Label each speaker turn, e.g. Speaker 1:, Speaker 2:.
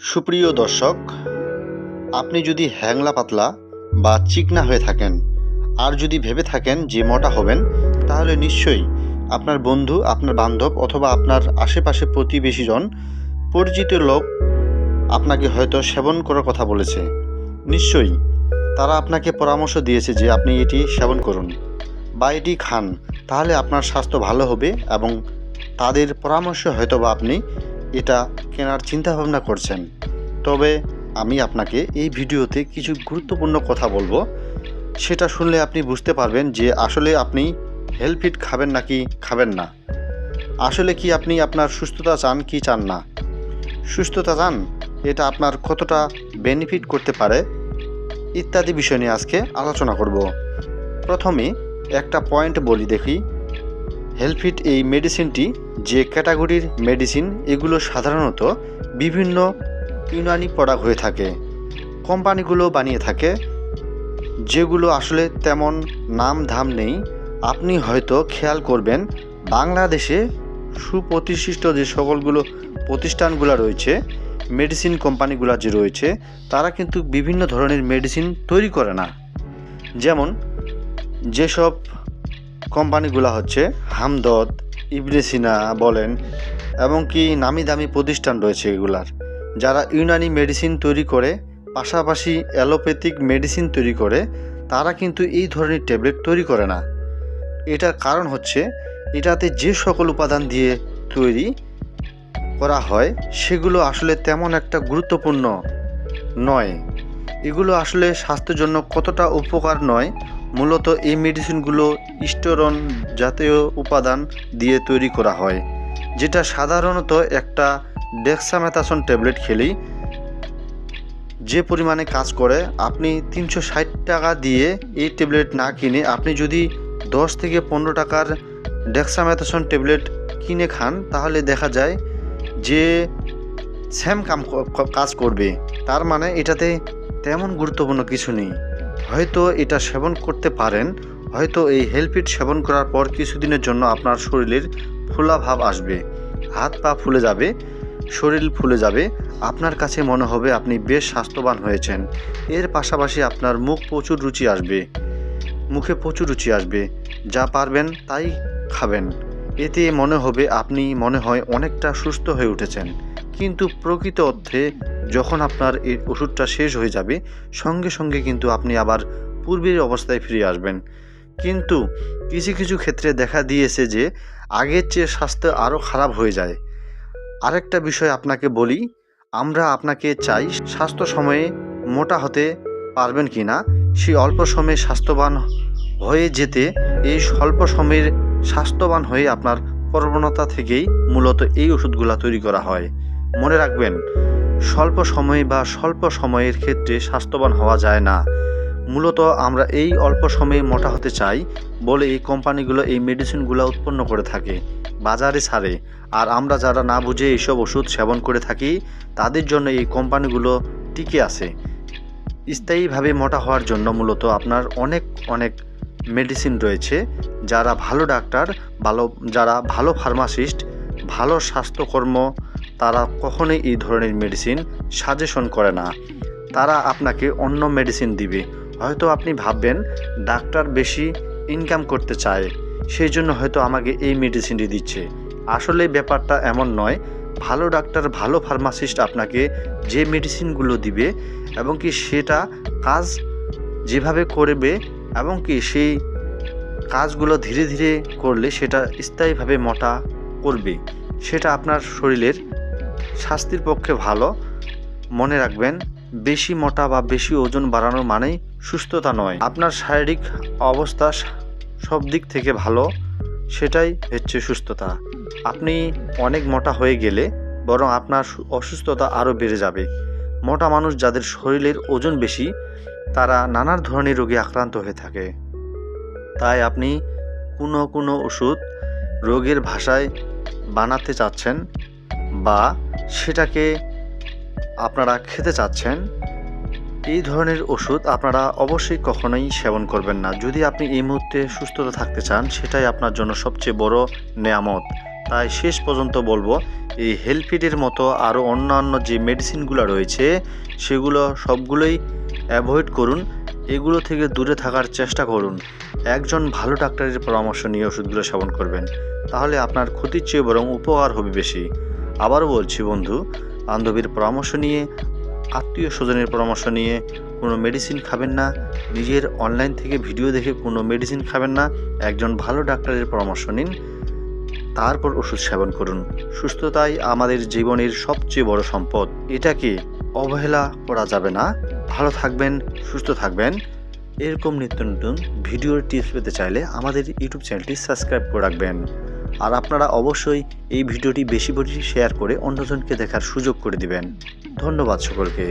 Speaker 1: সুপ্রিয় দর্শক, আপনি যদি হ্যাংলা পাতলা বা চিকনা হয়ে থাকেন, আর যদি ভেবে থাকেন যে মোটা হবেন, তাহলে নিশ্চয়ই আপনার বন্ধু, আপনার বান্ধব অথবা আপনার আশেপাশে প্রতিবেশীজন, পরিচিত লোক আপনাকে হয়তো সেবন করার কথা বলেছে। নিশ্চয়ই তারা আপনাকে পরামর্শ দিয়েছে যে আপনি এটি সেবন করুন বা এটি খান, তাহলে আপনার স্বাস্থ্য ভালো হবে এবং তাদের পরামর্শ হয়তো বা আপনি এটা কেনার চিন্তা ভাবনা করছেন। তবে আমি আপনাকে এই ভিডিওতে কিছু গুরুত্বপূর্ণ কথা বলব। সেটা শুনলে আপনি বুঝতে পারবেন যে আসলে আপনি হেলথ ফিট খাবেন নাকি খাবেন না। আসলে কি আপনি আপনার সুস্থতা চান কি চান না? সুস্থতা চান, এটা আপনার কতটা বেনিফিট করতে পারে? ইত্যাদি বিষয় নিয়ে আজকে আলোচনা করব। প্রথমে একটা পয়েন্ট বলি দেখি। হেলফিট এই মেডিসিনটি যে ক্যাটাগরির মেডিসিন, এগুলো সাধারণত বিভিন্ন ইউনানি প্রোডাক্ট হয়ে থাকে, কোম্পানিগুলো বানিয়ে থাকে, যেগুলো আসলে তেমন নাম ধাম নেই। আপনি হয়তো খেয়াল করবেন, বাংলাদেশে সুপ্রতিষ্ঠিত যে সকলগুলো প্রতিষ্ঠানগুলো রয়েছে, মেডিসিন কোম্পানিগুলো যে রয়েছে, তারা কিন্তু বিভিন্ন ধরনের মেডিসিন তৈরি করে না। যেমন, যেসব কোম্পানিগুলো হচ্ছে হামদদ ইবনেসিনা বলেন, এবং কি নামি দামি প্রতিষ্ঠান রয়েছে এগুলার, যারা ইউনানি মেডিসিন তৈরি করে, পাশাপাশি অ্যালোপ্যাথিক মেডিসিন তৈরি করে, তারা কিন্তু এই ধরনের ট্যাবলেট তৈরি করে না। এটার কারণ হচ্ছে, এটাতে যে সকল উপাদান দিয়ে তৈরি করা হয়, সেগুলো আসলে তেমন একটা গুরুত্বপূর্ণ নয়। এগুলো আসলে স্বাস্থ্যের জন্য কতটা উপকার নয়, মূলত এই মেডিসিনগুলো স্টোরন জাতীয় উপাদান দিয়ে তৈরি করা হয়, যেটা সাধারণত একটা ডেক্সামেথাসন ট্যাবলেট খেলেই যে পরিমাণে কাজ করে, আপনি তিনশো ষাট টাকা দিয়ে এই ট্যাবলেট না কিনে, আপনি যদি দশ থেকে পনেরো টাকার ডেক্সামেথাসন ট্যাবলেট কিনে খান, তাহলে দেখা যায় যে স্যাম কাম কাজ করবে। তার মানে এটাতে তেমন গুরুত্বপূর্ণ কিছু নেই। হয়তো এটা সেবন করতে পারেন, হয়তো এই হেলপিট সেবন করার পর কিছুদিনের জন্য আপনার শরীরের ফোলা ভাব আসবে, হাত পা ফুলে যাবে, শরীর ফুলে যাবে, আপনার কাছে মনে হবে আপনি বেশ স্বাস্থ্যবান হয়েছেন। এর পাশাপাশি আপনার মুখ প্রচুর রুচি আসবে, মুখে প্রচুর রুচি আসবে, যা পারবেন তাই খাবেন। এতে মনে হবে আপনি মনে হয় অনেকটা সুস্থ হয়ে উঠেছেন। কিন্তু প্রকৃত অর্থে যখন আপনার এই ওষুধটা শেষ হয়ে যাবে, সঙ্গে সঙ্গে কিন্তু আপনি আবার পূর্বের অবস্থায় ফিরে আসবেন। কিন্তু কিছু কিছু ক্ষেত্রে দেখা দিয়েছে যে, আগের চেয়ে স্বাস্থ্য আরও খারাপ হয়ে যায়। আরেকটা বিষয় আপনাকে বলি, আমরা আপনাকে চাই স্বাস্থ্য সময়ে মোটা হতে পারবেন কি না সেই অল্প সময়ে স্বাস্থ্যবান হয়ে যেতে, এই স্বল্প সময়ের স্বাস্থ্যবান হয়ে আপনার প্রবণতা থেকেই মূলত এই ওষুধগুলো তৈরি করা হয়। মনে রাখবেন স্বল্প সময় বা স্বল্প সময়ের ক্ষেত্রে স্বাস্থ্যবান হওয়া যায় না। মূলত আমরা এই অল্প সময়ে মোটা হতে চাই বলে এই কোম্পানিগুলো এই মেডিসিনগুলো উৎপন্ন করে থাকে, বাজারে ছাড়ে। আর আমরা যারা না বুঝে এইসব ওষুধ সেবন করে থাকি, তাদের জন্য এই কোম্পানিগুলো টিকে আছে। স্থায়ীভাবে মোটা হওয়ার জন্য মূলত আপনার অনেক অনেক মেডিসিন রয়েছে, যারা ভালো ডাক্তার, ভালো, যারা ভালো ফার্মাসিস্ট, ভালো স্বাস্থ্যকর্ম তারা কখনোই এই ধরনের মেডিসিন সাজেশন করে না। তারা আপনাকে অন্য মেডিসিন দিবে। হয়তো আপনি ভাববেন, ডাক্তার বেশি ইনকাম করতে চায় সেই জন্য হয়তো আমাকে এই মেডিসিনটি দিচ্ছে। আসলে ব্যাপারটা এমন নয়। ভালো ডাক্তার, ভালো ফার্মাসিস্ট আপনাকে যে মেডিসিনগুলো দিবে এবং কি সেটা কাজ যেভাবে করবে এবং কি সেই কাজগুলো ধীরে ধীরে করলে সেটা স্থায়ীভাবে মোটা করবে, সেটা আপনার শরীরের স্বাস্থ্যের পক্ষে ভালো। মনে রাখবেন, বেশি মোটা বা বেশি ওজন বাড়ানোর মানেই সুস্থতা নয়। আপনার শারীরিক অবস্থা সব দিক থেকে ভালো, সেটাই হচ্ছে সুস্থতা। আপনি অনেক মোটা হয়ে গেলে বরং আপনার অসুস্থতা আরও বেড়ে যাবে। মোটা মানুষ যাদের শরীরের ওজন বেশি, তারা নানা ধরনের রোগে আক্রান্ত হয়ে থাকে। তাই আপনি কোনো কোনো ওষুধ রোগের ভাষায় বানাতে চাচ্ছেন বা সেটাকে আপনারা খেতে চাচ্ছেন, এই ধরনের ওষুধ আপনারা অবশ্যই কখনোই সেবন করবেন না। যদি আপনি এই মুহূর্তে সুস্থতা থাকতে চান, সেটাই আপনার জন্য সবচেয়ে বড় নেয়ামত। তাই শেষ পর্যন্ত বলব, এই হেলফিডের মতো আরও অন্যান্য যে মেডিসিনগুলো রয়েছে, সেগুলো সবগুলোই অ্যাভয়েড করুন। এগুলো থেকে দূরে থাকার চেষ্টা করুন। একজন ভালো ডাক্তারের পরামর্শ নিয়ে ওষুধগুলো সেবন করবেন। তাহলে আপনার ক্ষতির চেয়ে বরং উপকার হবে বেশি। আবারও বলছি বন্ধু, বান্ধবীর পরামর্শ নিয়ে, আত্মীয় স্বজনের পরামর্শ নিয়ে কোনো মেডিসিন খাবেন না, নিজের অনলাইন থেকে ভিডিও দেখে কোনো মেডিসিন খাবেন না, একজন ভালো ডাক্তারের পরামর্শ নিন, তারপর ওষুধ সেবন করুন। সুস্থতাই আমাদের জীবনের সবচেয়ে বড় সম্পদ। এটাকে অবহেলা করা যাবে না। ভালো থাকবেন, সুস্থ থাকবেন। এরকম নিত্য নতুন ভিডিওর টিপস পেতে চাইলে আমাদের ইউটিউব চ্যানেলটি সাবস্ক্রাইব করে রাখবেন। আর আপনারা অবশ্যই এই ভিডিওটি বেশি বেশি শেয়ার করে অন্যজনকে দেখার সুযোগ করে দিবেন। ধন্যবাদ সকলকে।